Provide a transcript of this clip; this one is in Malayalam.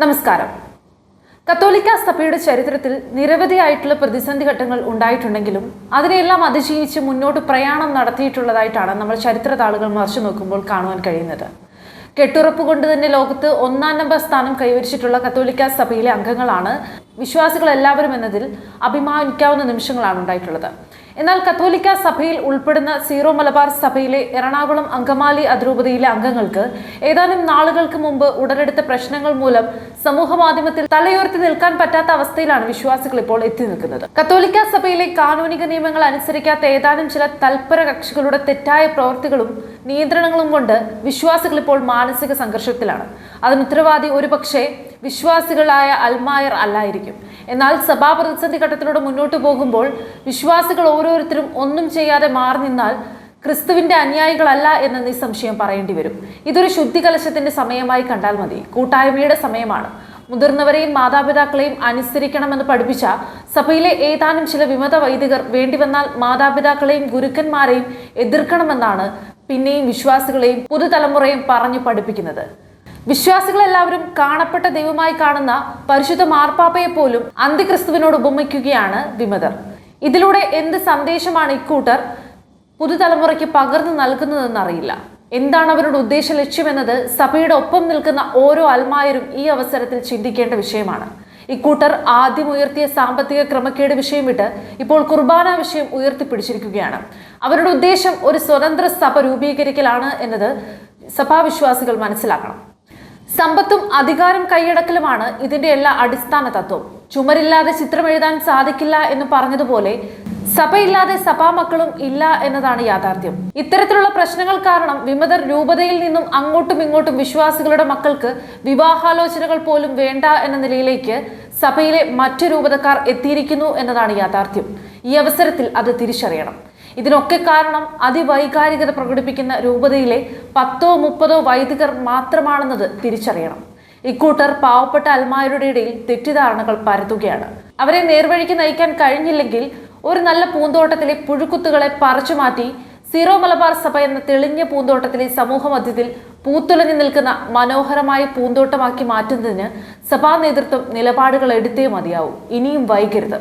നമസ്കാരം. കത്തോലിക്ക സഭയുടെ ചരിത്രത്തിൽ നിരവധിയായിട്ടുള്ള പ്രതിസന്ധി ഘട്ടങ്ങൾ ഉണ്ടായിട്ടുണ്ടെങ്കിലും അതിനെയെല്ലാം അതിജീവിച്ച് മുന്നോട്ട് പ്രയാണം നടത്തിയിട്ടുള്ളതായിട്ടാണ് നമ്മൾ ചരിത്ര താളുകൾ മറിച്ചു നോക്കുമ്പോൾ കാണുവാൻ കഴിയുന്നത്. കെട്ടുറപ്പ് കൊണ്ട് തന്നെ ലോകത്ത് ഒന്നാം നമ്പർ സ്ഥാനം കൈവരിച്ചിട്ടുള്ള കത്തോലിക്ക സഭയിലെ അംഗങ്ങളാണ് വിശ്വാസികൾ എല്ലാവരും എന്നതിൽ അഭിമാനിക്കാവുന്ന നിമിഷങ്ങളാണ് ഉണ്ടായിട്ടുള്ളത്. എന്നാൽ കത്തോലിക്ക സഭയിൽ ഉൾപ്പെടുന്ന സീറോ മലബാർ സഭയിലെ എറണാകുളം അങ്കമാലി അതിരൂപതയിലെ അംഗങ്ങൾക്ക് ഏതാനും നാളുകൾക്ക് മുമ്പ് ഉടലെടുത്ത പ്രശ്നങ്ങൾ മൂലം സമൂഹ മാധ്യമത്തിൽ തലയുയർത്തി നിൽക്കാൻ പറ്റാത്ത അവസ്ഥയിലാണ് വിശ്വാസികൾ ഇപ്പോൾ എത്തി നിൽക്കുന്നത്. കത്തോലിക്ക സഭയിലെ കാനൂനിക നിയമങ്ങൾ അനുസരിക്കാത്ത ഏതാനും ചില തൽപര കക്ഷികളുടെ തെറ്റായ പ്രവൃത്തികളും നിയന്ത്രണങ്ങളും കൊണ്ട് വിശ്വാസികൾ ഇപ്പോൾ മാനസിക സംഘർഷത്തിലാണ്. അതിന് ഉത്തരവാദി ഒരുപക്ഷെ വിശ്വാസികളായ അൽമായർ അല്ലായിരിക്കും. എന്നാൽ സഭാ പ്രതിസന്ധി ഘട്ടത്തിലൂടെ മുന്നോട്ട് പോകുമ്പോൾ വിശ്വാസികൾ ഓരോരുത്തരും ഒന്നും ചെയ്യാതെ മാറി നിന്നാൽ ക്രിസ്തുവിന്റെ അനുയായികളല്ല എന്ന നിസ്സംശയം പറയേണ്ടി വരും. ഇതൊരു ശുദ്ധികലശത്തിന്റെ സമയമായി കണ്ടാൽ മതി. കൂട്ടായ്മയുടെ സമയമാണ്. മുതിർന്നവരെയും മാതാപിതാക്കളെയും അനുസരിക്കണമെന്ന് പഠിപ്പിച്ച സഭയിലെ ഏതാനും ചില വിമത വൈദികർ വേണ്ടിവന്നാൽ മാതാപിതാക്കളെയും ഗുരുക്കന്മാരെയും എതിർക്കണമെന്നാണ് പിന്നെയും വിശ്വാസികളെയും പുതുതലമുറയും പറഞ്ഞു പഠിപ്പിക്കുന്നത്. വിശ്വാസികളെല്ലാവരും കാണപ്പെട്ട ദൈവമായി കാണുന്ന പരിശുദ്ധ മാർപ്പാപ്പയെ പോലും അന്ത്യക്രിസ്തുവിനോട് ഉപമിക്കുകയാണ് വിമതർ. ഇതിലൂടെ എന്ത് സന്ദേശമാണ് ഇക്കൂട്ടർ പുതുതലമുറയ്ക്ക് പകർന്നു നൽകുന്നതെന്ന് അറിയില്ല. എന്താണ് അവരുടെ ഉദ്ദേശ ലക്ഷ്യമെന്നത് സഭയുടെ ഒപ്പം നിൽക്കുന്ന ഓരോ അൽമായരും ഈ അവസരത്തിൽ ചിന്തിക്കേണ്ട വിഷയമാണ്. ഇക്കൂട്ടർ ആദ്യം ഉയർത്തിയ സാമ്പത്തിക ക്രമക്കേട് വിഷയം വിട്ട് ഇപ്പോൾ കുർബാന വിഷയം ഉയർത്തിപ്പിടിച്ചിരിക്കുകയാണ്. അവരുടെ ഉദ്ദേശം ഒരു സ്വതന്ത്ര സഭ രൂപീകരിക്കലാണ് എന്നത് സഭാവിശ്വാസികൾ മനസ്സിലാക്കണം. സമ്പത്തും അധികാരം കൈയടക്കലുമാണ് ഇതിന്റെ എല്ലാ അടിസ്ഥാന തത്വം. ചുമരില്ലാതെ ചിത്രം എഴുതാൻ സാധിക്കില്ല എന്ന് പറഞ്ഞതുപോലെ സഭയില്ലാതെ സഭാമക്കളും ഇല്ല എന്നതാണ് യാഥാർത്ഥ്യം. ഇത്തരത്തിലുള്ള പ്രശ്നങ്ങൾ കാരണം വിമതർ രൂപതയിൽ നിന്നും അങ്ങോട്ടും ഇങ്ങോട്ടും വിശ്വാസികളുടെ മക്കൾക്ക് വിവാഹാലോചനകൾ പോലും വേണ്ട എന്ന നിലയിലേക്ക് സഭയിലെ മറ്റു രൂപതക്കാർ എത്തിയിരിക്കുന്നു എന്നതാണ് യാഥാർത്ഥ്യം. ഈ അവസരത്തിൽ അത് തിരിച്ചറിയണം. ഇതിനൊക്കെ കാരണം അതിവൈകാരികത പ്രകടിപ്പിക്കുന്ന രൂപതയിലെ പത്തോ മുപ്പതോ വൈദികർ മാത്രമാണെന്നത് തിരിച്ചറിയണം. ഇക്കൂട്ടർ പാവപ്പെട്ട അൽമാരുടെ ഇടയിൽ തെറ്റിദ്ധാരണകൾ പരത്തുകയാണ്. അവരെ നേർവഴിക്ക് നയിക്കാൻ കഴിഞ്ഞില്ലെങ്കിൽ ഒരു നല്ല പൂന്തോട്ടത്തിലെ പുഴുക്കുത്തുകളെ പറിച്ചു മാറ്റി സീറോ മലബാർ സഭ എന്ന തെളിഞ്ഞ പൂന്തോട്ടത്തിലെ സമൂഹ മധ്യത്തിൽ പൂത്തുലഞ്ഞു നിൽക്കുന്ന മനോഹരമായ പൂന്തോട്ടമാക്കി മാറ്റുന്നതിന് സഭാ നേതൃത്വം നിലപാടുകൾ എടുത്തേ മതിയാവും. ഇനിയും വൈകരുത്.